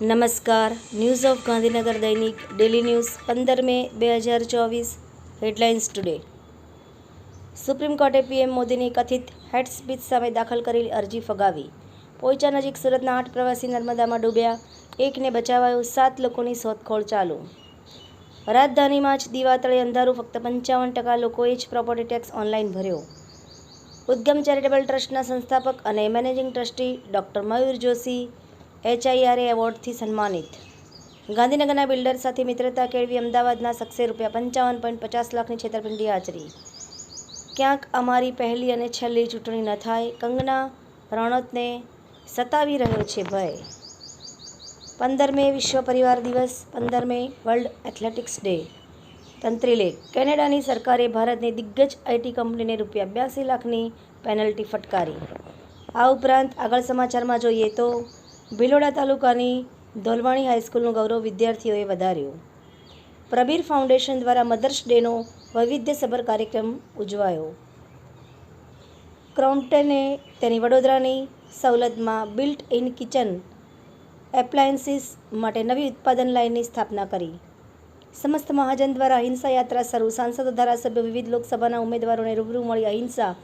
નમસ્કાર. News of Gandhinagar દૈનિક daily news પંદર મે બે હજાર ચોવીસ હેડલાઇન્સ ટુડે સુપ્રીમ કોર્ટે પીએમ મોદીની કથિત હેડ સ્પીચ સામે દાખલ કરેલી અરજી ફગાવી. પોઈચા નજીક સુરતના આઠ પ્રવાસી નર્મદામાં ડૂબ્યા. એકને બચાવાયો સાત લોકોની શોધખોળ ચાલુ. રાજધાનીમાં જ દીવા તળે અંધારું ફક્ત પંચાવન ટકા લોકોએ જ પ્રોપર્ટી ટેક્સ ઓનલાઈન ભર્યો. ઉદ્ગમ ચેરિટેબલ ટ્રસ્ટના સંસ્થાપક અને managing trustee doctor Mayur Joshi HIRA એવોર્ડથી સન્માનિત. ગાંધીનગરના બિલ્ડર સાથે મિત્રતા કેળવી અમદાવાદના શખ્સે રૂપિયા પંચાવન પોઈન્ટ પચાસ લાખની છેતરપિંડી આચરી. ક્યાંક અમારી પહેલી અને છેલ્લી ચૂંટણી ન થાય, કંગના રણોતને સતાવી રહ્યો છે ભય. પંદર મે વિશ્વ પરિવાર દિવસ પંદર મે વર્લ્ડ એથ્લેટિક્સ ડે. તંત્રીલેખ કેનેડાની સરકારે ભારતની દિગ્ગજ આઈટી કંપનીને રૂપિયા બ્યાસી લાખની પેનલ્ટી ફટકારી. આ ઉપરાંત આગળ સમાચારમાં જોઈએ તો ભિલોડા તાલુકાની ધોલવાણી હાઈસ્કૂલનું ગૌરવ વિદ્યાર્થીઓએ વધાર્યું. પ્રબીર ફાઉન્ડેશન દ્વારા મધર્સ ડેનો વૈવિધ્યસભર કાર્યક્રમ ઉજવાયો. ક્રોમ્પ્ટને તેની વડોદરાની સવલતમાં બિલ્ટ ઇન કિચન એપ્લાયન્સીસ માટે નવી ઉત્પાદન લાઇનની સ્થાપના કરી. સમસ્ત મહાજન દ્વારા અહિંસા યાત્રા શરૂ. સાંસદો, ધારાસભ્યો, વિવિધ લોકસભાના ઉમેદવારોને રૂબરૂ મળી અહિંસા,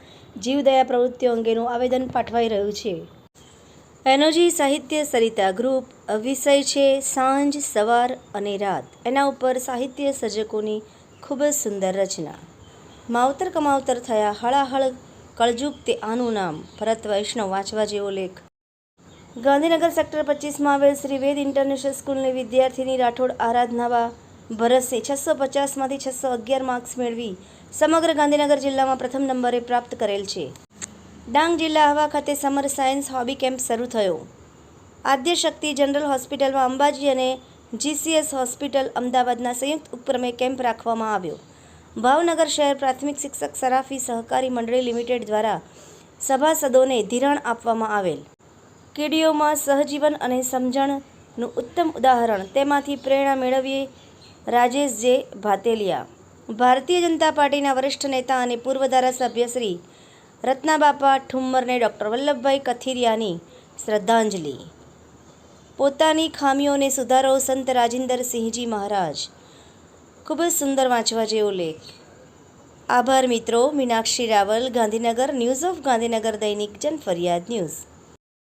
જીવદયા પ્રવૃત્તિઓ અંગેનું આવેદન પાઠવાઈ રહ્યું છે. એનોજી સાહિત્ય સરિતા ગ્રુપ વિષય છે સાંજ, સવાર અને રાત. એના ઉપર સાહિત્ય સર્જકોની ખૂબ જ સુંદર રચના. માવતર કમાવતર થયા હળાહળ કળજુગ તે આનું નામ. ભરત વૈષ્ણવ વાંચવા જેવો લેખ. ગાંધીનગર સેક્ટર પચીસમાં આવેલ શ્રી વેદ ઇન્ટરનેશનલ સ્કૂલની વિદ્યાર્થીની રાઠોડ આરાધનાવા ભરસે છસો પચાસમાંથી છસો અગિયાર માર્ક્સ મેળવી સમગ્ર ગાંધીનગર જિલ્લામાં પ્રથમ નંબરે પ્રાપ્ત કરેલ છે. ડાંગ જિલ્લા હવા ખાતે સમર સાયન્સ હોબી કેમ્પ શરૂ થયો. આદ્ય શક્તિ જનરલ હોસ્પિટલમાં અંબાજી અને જીસીએસ હોસ્પિટલ અમદાવાદના સંયુક્ત ઉપક્રમે કેમ્પ રાખવામાં આવ્યો. ભાવનગર શહેર પ્રાથમિક શિક્ષક સરાફી સહકારી મંડળી લિમિટેડ દ્વારા સભાસદોને ધિરાણ આપવામાં આવેલ. કીડીઓમાં સહજીવન અને સમજણનું ઉત્તમ ઉદાહરણ તેમાંથી પ્રેરણા મેળવીએ રાજેશ જે ભાતેલિયા. ભારતીય જનતા પાર્ટીના વરિષ્ઠ નેતા અને પૂર્વ ધારાસભ્ય શ્રી રત્નાબાપા ઠુમ્મરને ડૉક્ટર વલ્લભભાઈ કથિરિયાની શ્રદ્ધાંજલિ. પોતાની ખામીઓને સુધારો સંત રાજિન્દરસિંહજી મહારાજ. ખૂબ જ સુંદર વાંચવા જેવો લેખ. આભાર મિત્રો, મીનાક્ષી રાવલ, ગાંધીનગર, ન્યૂઝ ઓફ ગાંધીનગર દૈનિક જન ફરિયાદ ન્યૂઝ.